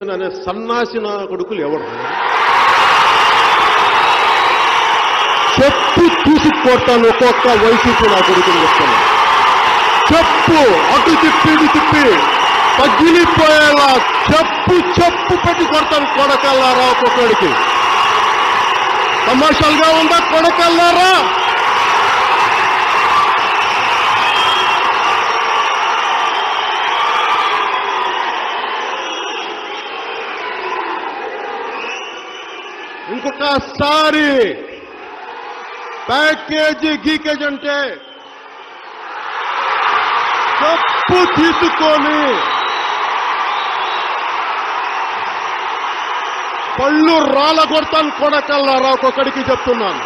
అనే సన్నాసి నా కొడుకులు ఎవరు? చెప్పు తీసుకొడతాను ఒక్కొక్క వైసీపీ నా కొడుకులు చెప్తాను. చెప్పు అటు తిప్పి ఇటు తిప్పి. పగిలిపోయేలా చెప్పు చెప్పు పెట్టి కొడతాను కొడకల్లారా ఒక్కొక్కడికి. తమాషాలుగా ఉందా? కొడకల్లారా? ఇంకొకసారి ప్యాకేజీ గీకేజ్ అంటే తప్పు తీసుకొని పళ్ళు రాళ్ళ కొడతాను కొడకల్లారా ఒక్కొక్కడికి చెప్తున్నాను.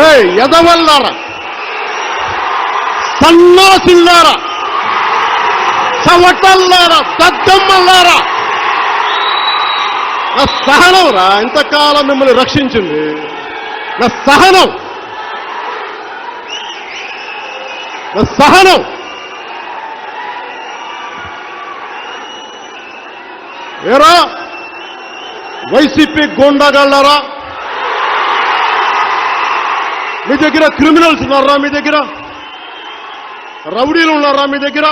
రే ఎదవల్లారా సన్నాసిల్లారా చవటల్లారా దద్దమ్మల్లారా. నా సహనం రా ఇంతకాలం మిమ్మల్ని రక్షించింది. నా సహనం. నా సహనం. ఏరా? వైసీపీ గోండాగాళ్ళారా? మీ దగ్గర క్రిమినల్స్ ఉన్నారా? మీ దగ్గర? రౌడీలు ఉన్నారా మీ దగ్గర?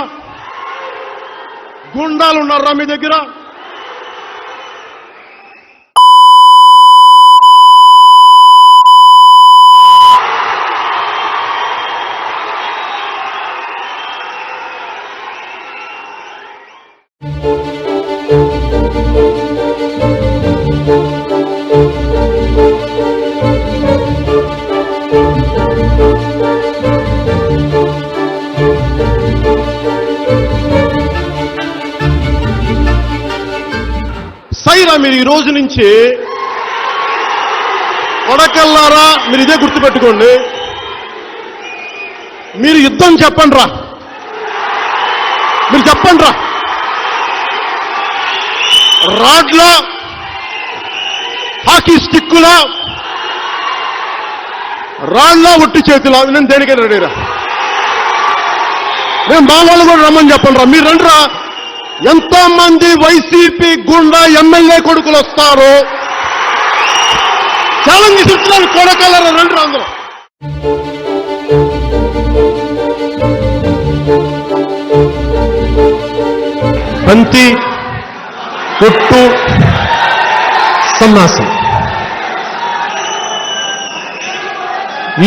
గుండాలు ఉన్నారా మీ దగ్గర? సైరా మీరు ఈ రోజు నుంచి కొడకల్లారా మీరు ఇదే గుర్తుపెట్టుకోండి. మీరు యుద్ధం చెప్పండి రా మీరు చెప్పండి రా రాడ్లో హాకీ స్టిక్కులో రాళ్ళ ఒట్టి చేతిలో నేను దేనికైనా రెడీరా. మేము మా వాళ్ళు కూడా రమ్మని చెప్పండి రా మీరు రండిరా. ఎంతో మంది వైసీపీ గుండా ఎమ్మెల్యే కొడుకులు వస్తారు? ఛాలెంజ్ ఇస్తున్నాను కొడకల్లరా రండి అందరూ బంతి కొట్టు సన్నాసి.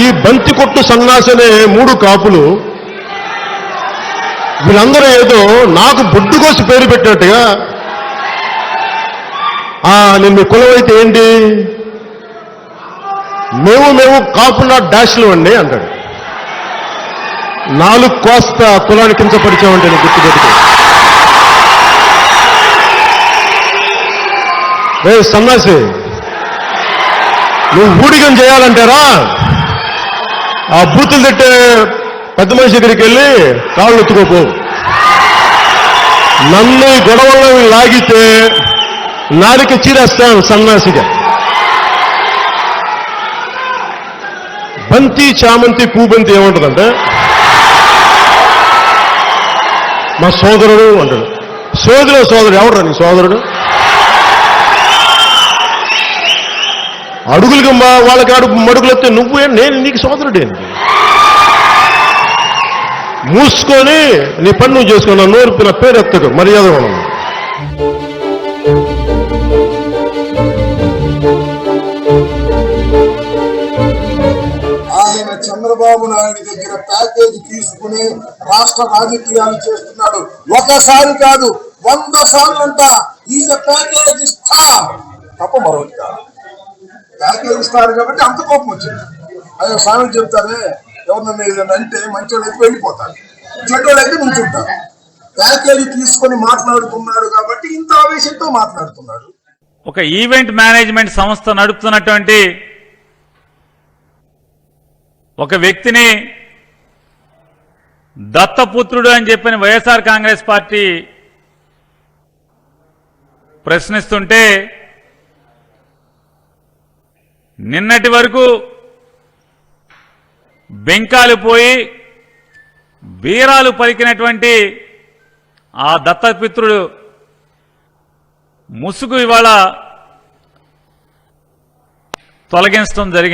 ఈ బంతి కొట్టు సన్నాసనే మూడు కాపులు వీళ్ళందరూ ఏదో నాకు బొడ్డు కోసి పేరు పెట్టినట్టుగా. ఆ నేను మీ కులం అయితే ఏంటి? మేము మేము కాకుండా డాష్లు అండి అంటాడు. నాలుగు కోస్త కులాన్ని కించపరిచామంటే నేను గుర్తుపెట్టుకో రే సన్నాసి నువ్వు ఊడిగం చేయాలంటారా? ఆ బూతులు తిట్టే పెద్ద మనిషి దగ్గరికి వెళ్ళి కాళ్ళు ఎత్తుకోపో. నన్ను ఈ గొడవల్లో లాగితే నాడికి చీరేస్తాను సన్నాసిగా బంతి చామంతి పూబంతి ఏముంటుందంటే? మా సోదరుడు అంటాడు. సోదరుడు సోదరుడు ఎవడరా నీ సోదరుడు? అడుగులకి మా వాళ్ళకి అడుగు మడుగులు వస్తే నువ్వే నేను నీకు సోదరుడేంటి? మూసుకొని నీ పని నువ్వు చేసుకున్నా నోరు నా పేరు మర్యాద ఉండదు ఆయన చంద్రబాబు నాయుడు దగ్గర ప్యాకేజ్ తీసుకుని రాష్ట్ర రాజకీయాలు చేస్తున్నాడు. ఒకసారి కాదు వంద సార్లంట ఈజ్ ప్యాకేజ్ ఇస్తా తప్ప మరొకటి కాదు. ప్యాకేజ్ ఇస్తారు కాబట్టి అంత కోపం వచ్చింది. అదే స్వామి చెప్తారే ఎవరినన్నా ఏదైనా అంటే మంచి వెళ్ళిపోతాను చెడ్డోళ్ళైతే చెడ్డోళ్ళు నుంచుంటారు ప్యాకేజీ తీసుకొని మాట్లాడుతున్నాడు కాబట్టి ఇంత ఆవేశంతో మాట్లాడుతున్నాడు. ఒక ఈవెంట్ మేనేజ్మెంట్ సంస్థ నడుపుతున్నటువంటి ఒక వ్యక్తిని దత్తపుత్రుడు అని చెప్పిన వైఎస్ఆర్ కాంగ్రెస్ పార్టీ ప్రశ్నిస్తుంటే నిన్నటి వరకు బెంకాలు పోయి వీరాలు పలికినటువంటి ఆ దత్తపిత్రుడు ముసుగు ఇవాళ తొలగించడం జరిగింది.